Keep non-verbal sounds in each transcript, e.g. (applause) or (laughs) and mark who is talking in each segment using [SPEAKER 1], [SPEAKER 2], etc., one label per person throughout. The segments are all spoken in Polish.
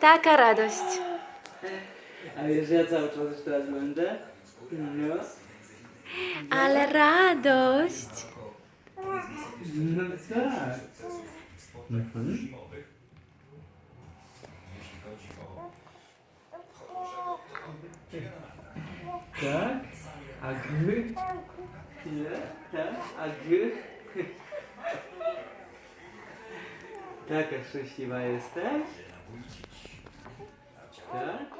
[SPEAKER 1] Taka radość.
[SPEAKER 2] A wiesz, ja cały czas już teraz będę? No.
[SPEAKER 1] Ale radość.
[SPEAKER 2] No tak. Mhm. Tak? A gry? Ile? Tak? A gry? Taka szczęśliwa jesteś? Tak?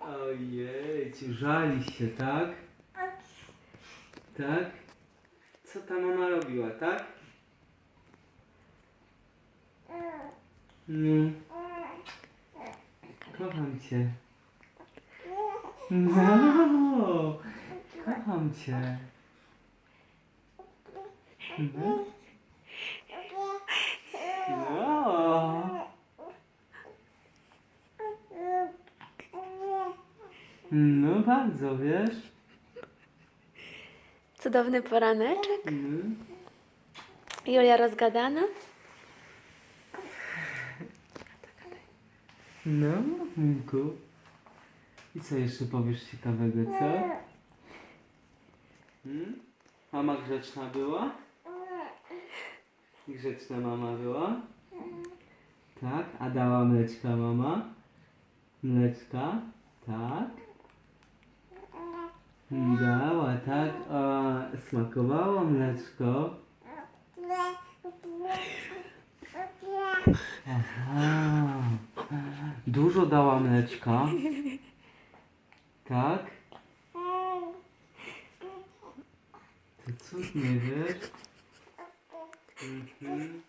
[SPEAKER 2] Ojej, ci żalisz się, tak? Tak? Co ta mama robiła, tak? No. Kocham cię. No. Kocham cię. No. No. No bardzo, wiesz?
[SPEAKER 1] Cudowny poraneczek.
[SPEAKER 2] Mm.
[SPEAKER 1] Julia rozgadana.
[SPEAKER 2] No, Minku. I co jeszcze powiesz ciekawego, co? Hmm? Mama grzeczna była? Grzeczna mama była? Tak? A dała mleczka mama? Mleczka? Tak? Dała, tak? A smakowało mleczko? Aha. Dużo dała mleczka. Tak? To cudnie, wiesz? Mhm.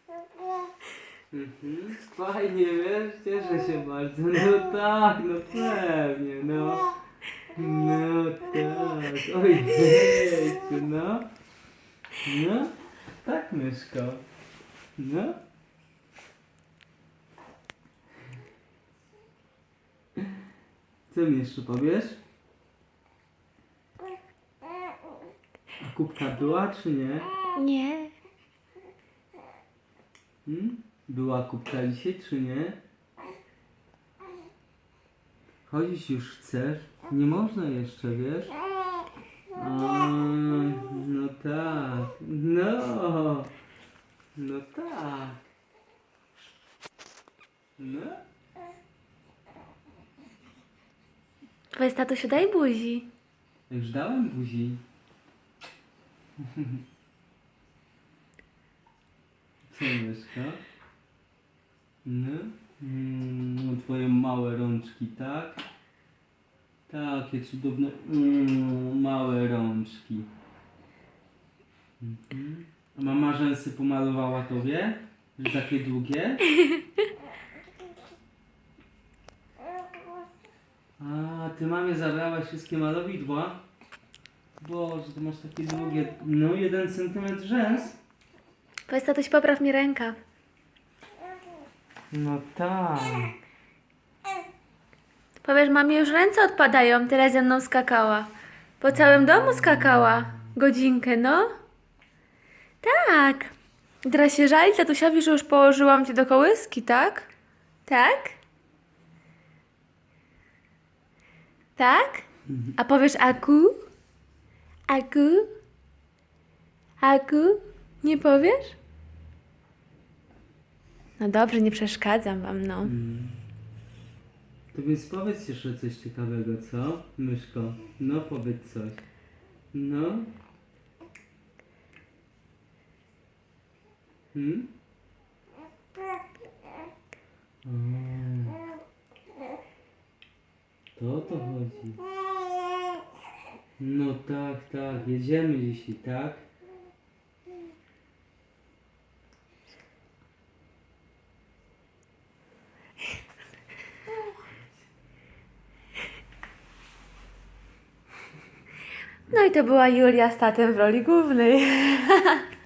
[SPEAKER 2] Mhm. Fajnie, wiesz? Cieszę się bardzo. No tak, no pewnie, no. No tak. Ojej, no. No. Tak, myszko. No. Co mi jeszcze powiesz? A kubka była czy nie?
[SPEAKER 1] Nie.
[SPEAKER 2] Hmm? Była kubka dzisiaj czy nie? Chodzić już chcesz? Nie można jeszcze, wiesz? A, no tak. No. No tak. No.
[SPEAKER 1] Powiedz tatusiu, daj buzi.
[SPEAKER 2] Już dałem buzi. (laughs) Co myszka? No? Mm, no twoje małe rączki, tak? Takie cudowne, mm, małe rączki. Mhm. A mama rzęsy pomalowała tobie? Że takie długie? A, ty mamie zabrałaś wszystkie malowidła? Boże, ty masz takie długie, no jeden centymetr rzęs?
[SPEAKER 1] Powiedz tatuś, popraw mi rękaw.
[SPEAKER 2] No tak.
[SPEAKER 1] Powiesz, mamie już ręce odpadają, tyle ze mną skakała. Po całym domu skakała. Godzinkę, no. Tak. Teraz się żali tatusiowi, że już położyłam cię do kołyski, tak? Tak? Tak? A powiesz aku? Aku? Aku? Nie powiesz? No dobrze, nie przeszkadzam wam, no.
[SPEAKER 2] To więc powiedz jeszcze coś ciekawego, co? Myszko, no powiedz coś. No? Hmm? To o to chodzi. No tak, tak, jedziemy dzisiaj, tak?
[SPEAKER 1] No i to była Julia z tatem w roli głównej. (laughs)